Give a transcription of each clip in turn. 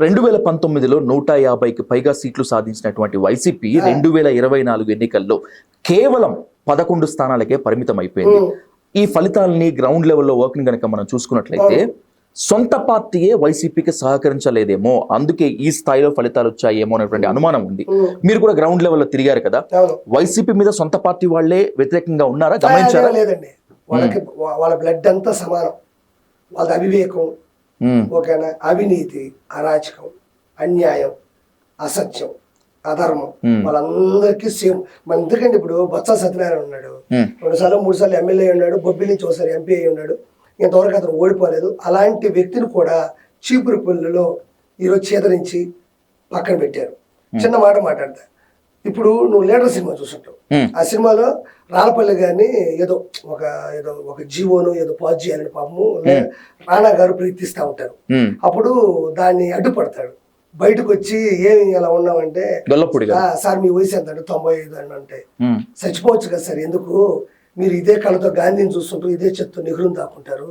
రెండు వేల పంతొమ్మిదిలో నూట యాభైకి పైగా సీట్లు సాధించినటువంటి వైసీపీ రెండు వేల ఇరవై నాలుగు ఎన్నికల్లో కేవలం పదకొండు స్థానాలకే పరిమితం అయిపోయింది ఈ ఫలితాలని గ్రౌండ్ లెవెల్లో వర్కింగ్ కనుక మనం చూసుకున్నట్లయితే సొంత పార్టీయే వైసీపీకి సహకరించలేదేమో అందుకే ఈ స్థాయిలో ఫలితాలు వచ్చాయేమో అనేటువంటి అనుమానం ఉంది. మీరు కూడా గ్రౌండ్ లెవెల్లో తిరిగారు కదా? వైసీపీ మీద సొంత పార్టీ వాళ్ళే వ్యతిరేకంగా ఉన్నారా? గమనించారా? లేదండి. వాళ్ళకి వాళ్ళ బ్లడ్ అంతా సమానం. వాళ్ళ అవివేకం. ఓకేనా? అవినీతి అరాచకం అన్యాయం అసత్యం అధర్మం Hmm. వాళ్ళందరికీ సేమ్. మన ఎందుకంటే ఇప్పుడు బొత్స సత్యనారాయణ ఉన్నాడు. ఉమ్, రెండు సార్లు మూడు సార్లు ఎమ్మెల్యే ఉన్నాడు బొబ్బిలి నుంచి ఒకసారి ఎంపీ అయి ఉన్నాడు. ఇంతవరకు అతను ఓడిపోలేదు. అలాంటి వ్యక్తిని కూడా చీపురు పుల్లులో ఈరోజు చేదరించి పక్కన పెట్టారు. చిన్న మాట మాట్లాడతా. ఇప్పుడు నువ్వు లీడర్ సినిమా చూసుంటావు ఆ సినిమాలో రాళ్ళపల్లి గారిని ఏదో ఒక ఏదో ఒక జీవోను ఏదో పాజ్ చేయాలని పాపము రాణా గారు ప్రయత్నిస్తూ ఉంటారు. అప్పుడు దాన్ని అడ్డుపడతాడు. బయటకు వచ్చి ఏమి అలా ఉన్నామంటే గొల్లపూడి "ఆ, గారు సార్ మీ వయసు ఎంత అంటే తొంభై ఐదు అని అంటే చచ్చిపోవచ్చు కదా సార్ ఎందుకు? మీరు ఇదే కళ్ళతో గాంధీని చూస్తుంటూ ఇదే చెత్త నెహ్రూని దాక్కుంటారు.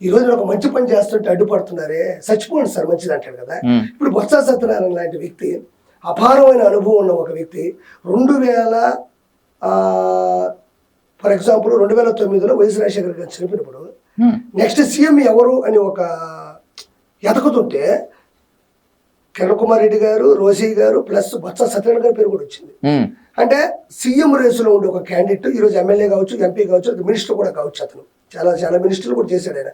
ఈ రోజు ఒక మంచి పని చేస్తుంటే అడ్డుపడుతున్నారే చచ్చిపోండి సార్ మంచిది అంటాడు కదా. ఇప్పుడు బొత్స సత్యనారాయణ లాంటి వ్యక్తి అపారమైన అనుభవం ఉన్న ఒక వ్యక్తి రెండు వేల ఫర్ ఎగ్జాంపుల్ రెండు వేల తొమ్మిదిలో వైఎస్ రాజశేఖర్ గారు చనిపోయినప్పుడు ఉమ్, నెక్స్ట్ సీఎం ఎవరు అని ఒక ఎతకుతుంటే కిరణ్ కుమార్ రెడ్డి గారు రోసీ గారు ప్లస్ బొత్స సత్యనారాయణ గారి పేరు కూడా వచ్చింది. ఉమ్, అంటే సీఎం రేసులో ఉండే ఒక క్యాండిడేట్ ఈరోజు ఎమ్మెల్యే కావచ్చు ఎంపీ కావచ్చు మినిస్టర్ కూడా కావచ్చు అతను. చాలా చాలా మినిస్టర్లు కూడా చేశాడు ఆయన.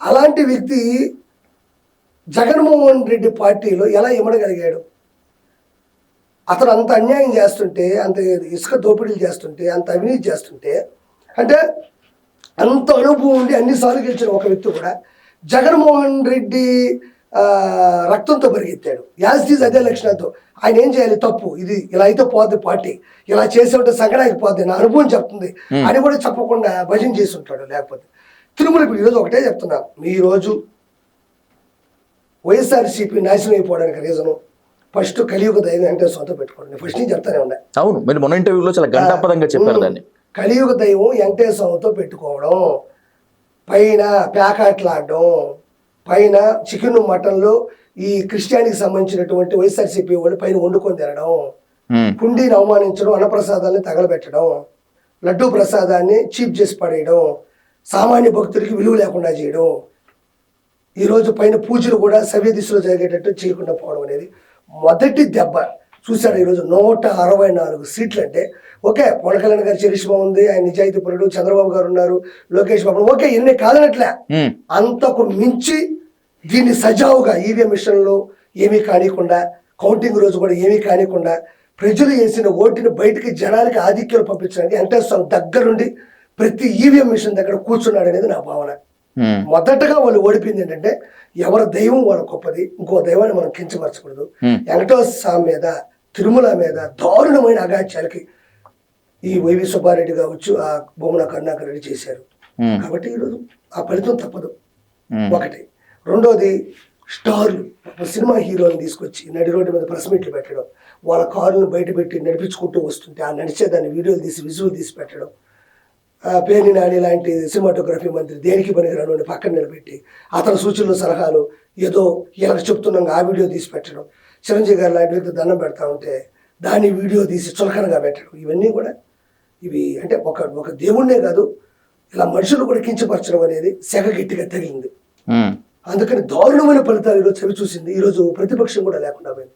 అలాంటి వ్యక్తి జగన్మోహన్ రెడ్డి పార్టీలో ఎలా ఇమ్మడగలిగాడు? అతను అంత అన్యాయం చేస్తుంటే అంత ఇసుక దోపిడీలు చేస్తుంటే అంత అవినీతి చేస్తుంటే అంటే అంత అనుభవం ఉండి అన్నిసార్లు గెలిచిన ఒక వ్యక్తి కూడా జగన్మోహన్ రెడ్డి రక్తంతో పరిగెత్తాడు. యాజ్ దీస్ అదే లక్షణాలతో. ఆయన ఏం చేయాలి? తప్పు. ఇది ఇలా అయితే పోద్ది పార్టీ. ఇలా చేసే ఉంటే సంగడానికి పోద్ది. నా అనుభవం చెప్తుంది. అని కూడా చెప్పకుండా భజన చేసి ఉంటాడు లేకపోతే. తిరుమల ఈరోజు ఒకటే చెప్తున్నా. ఈ రోజు వైఎస్ఆర్సీపీ నాశనం అయిపోవడానికి రీజను ఫస్ట్ కలియుగ దైవం అంటే సొంత పెట్టుకోండి. ఫస్ట్ నుంచి చెప్తానే ఉన్నా. అవును మీరు మొన్న ఇంటర్వ్యూలో చాలా గంటాపదంగా చెప్పారు దాన్ని. కలియుగ దైవం వెంకటేశ్వరంతో పెట్టుకోవడం పైన ప్యాకాట్లాడడం పైన చికెన్ మటన్లో ఈ క్రిస్టియానికి సంబంధించినటువంటి వైఎస్ఆర్సీపీ వాళ్ళు పైన వండుకొని తినడం కుండీని అవమానించడం అన్నప్రసాదాన్ని తగలబెట్టడం లడ్డూ ప్రసాదాన్ని చీప్ చేసి పడేయడం సామాన్య భక్తులకి విలువ లేకుండా చేయడం ఈరోజు పైన పూజలు కూడా సవ్య దిశలో జరిగేటట్టు చేయకుండా పోవడం అనేది మొదటి దెబ్బ చూశాడు ఈరోజు నూట అరవై నాలుగు సీట్లు అంటే ఓకే పవన్ కళ్యాణ్ గారి చరిష్మా ఉంది ఆయన నిజాయితీ పరుడు చంద్రబాబు గారు ఉన్నారు లోకేష్ బాబు ఓకే ఇన్ని కాదనట్లే. అంతకు మించి దీన్ని సజావుగా ఈవీఎం మిషన్లో ఏమీ కానియకుండా కౌంటింగ్ రోజు కూడా ఏమీ కానియకుండా ప్రజలు వేసిన ఓటుని బయటికి జనాలకి ఆధిక్యాలు పంపించడానికి వెంకటేశ్వర దగ్గరుండి ప్రతి ఈవీఎం మిషన్ దగ్గర కూర్చున్నాడు అనేది నా భావన. మొదటగా వాళ్ళు ఓడిపోయింది ఏంటంటే ఎవరి దైవం వాళ్ళ గొప్పది ఇంకో దైవాన్ని మనం కించపరచకూడదు. వెంకటేశ్వర స్వామి మీద తిరుమల మీద దారుణమైన అగాత్యాలకి ఈ వైవి సుబ్బారెడ్డి కావచ్చు ఆ బొమ్మన కరుణాకర్ రెడ్డి చేశారు. కాబట్టి ఈరోజు ఆ ఫలితం తప్పదు. ఒకటి. రెండోది స్టార్లు సినిమా హీరోని తీసుకొచ్చి నడి రోడ్డు మీద ప్రెస్ మీట్లు పెట్టడం వాళ్ళ కారును బయట పెట్టి నడిపించుకుంటూ వస్తుంటే ఆ నడిచేదాన్ని వీడియోలు తీసి విజువల్ తీసి పెట్టడం పేర్ని నాని లాంటి సినిమాటోగ్రఫీ మంత్రి దేనికి పనికిరాను అని పక్కన నిలబెట్టి అతని సూచనలు సలహాలు ఏదో ఇలా చెప్తున్నాం ఆ వీడియో తీసి పెట్టడం. చిరంజీవి గారు లాంటి వ్యక్తి దండం పెడతా ఉంటే దాన్ని వీడియో తీసి చులకనగా పెట్టడం. ఇవన్నీ కూడా ఇవి అంటే ఒక ఒక దేవుణ్ణే కాదు ఇలా మనుషులు కూడా కించపరచడం అనేది సెగ గట్టిగా తగిలింది. అందుకని దారుణమైన ఫలితాలు ఈరోజు చవి చూసింది ఈరోజు ప్రతిపక్షం కూడా లేకుండా పోయింది.